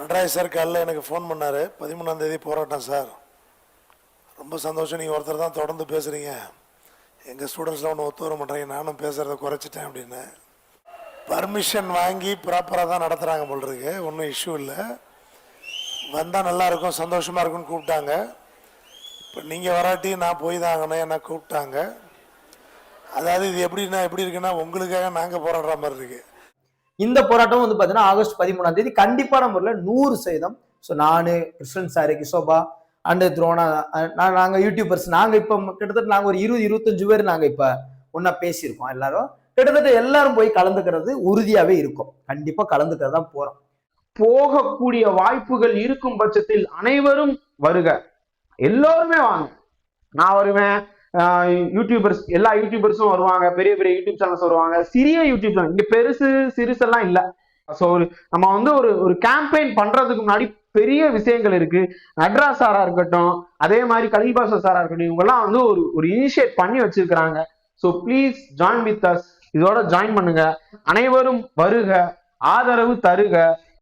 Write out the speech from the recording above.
Nataraj sir காலைல எனக்கு phone பண்ணார். பதிமூணாந்தேதி போராட்டம் சார். ரொம்ப சந்தோஷம். நீங்கள் ஒருத்தர் தான் தொடர்ந்து பேசுகிறீங்க எங்கள் ஸ்டூடெண்ட்ஸ்லாம் ஒன்று ஒத்து வர மாட்டேங்க நானும் பேசுகிறத குறைச்சிட்டேன் அப்படின்னு. பர்மிஷன் வாங்கி ப்ராப்பராக தான் நடத்துகிறாங்க போல் இருக்கு. ஒன்றும் இஷ்யூ இல்லை. வந்தால் நல்லாயிருக்கும் சந்தோஷமாக இருக்கும்னு கூப்பிட்டாங்க. இப்போ நீங்கள் வராட்டி நான் போய் தான் ஆகணும் என்ன கூப்பிட்டாங்க. அதாவது இது எப்படின்னா எப்படி இருக்குன்னா உங்களுக்காக நாங்கள் போராடுற மாதிரி இருக்குது இந்த போராட்டம் வந்து பார்த்தீங்கன்னா ஆகஸ்ட் பதிமூணாம் தேதி கண்டிப்பான முறையில் நூறு சதவீதம். ஸோ நான் கிருஷ்ணன் சாரு கிஷோபா அண்ட் துரோணா நாங்கள் நான் யூடியூபர்ஸ் நாங்கள் இப்போ கிட்டத்தட்ட நாங்கள் ஒரு இருபது இருபத்தஞ்சு பேர் நாங்கள் இப்போ ஒன்னா பேசியிருக்கோம் எல்லாரும். கிட்டத்தட்ட எல்லாரும் போய் கலந்துக்கிறது உறுதியாகவே இருக்கும். கண்டிப்பாக கலந்துக்கிறது தான் போகிறோம் போகக்கூடிய வாய்ப்புகள் இருக்கும் பட்சத்தில் அனைவரும் வருக. எல்லோருமே வாங்க. நான் வருவேன். யூடியூபர்ஸ் எல்லா யூடியூபர்ஸும் வருவாங்க. பெரிய பெரிய யூடியூப் சேனல்ஸ் வருவாங்க. சிறிய யூடியூப் சேனல் இங்க பெருசு சிறுசெல்லாம் இல்ல. ஸோ ஒரு நம்ம வந்து ஒரு ஒரு கேம்பெயின் பண்றதுக்கு முன்னாடி பெரிய விஷயங்கள் இருக்கு. நட்ரா சாரா இருக்கட்டும் அதே மாதிரி கலிபாச சாரா இருக்கட்டும் இவங்கெல்லாம் வந்து ஒரு ஒரு இனிஷியேட் பண்ணி வச்சிருக்கிறாங்க. So please join with us இதோட ஜாயின் பண்ணுங்க. அனைவரும் வருக ஆதரவு தருக.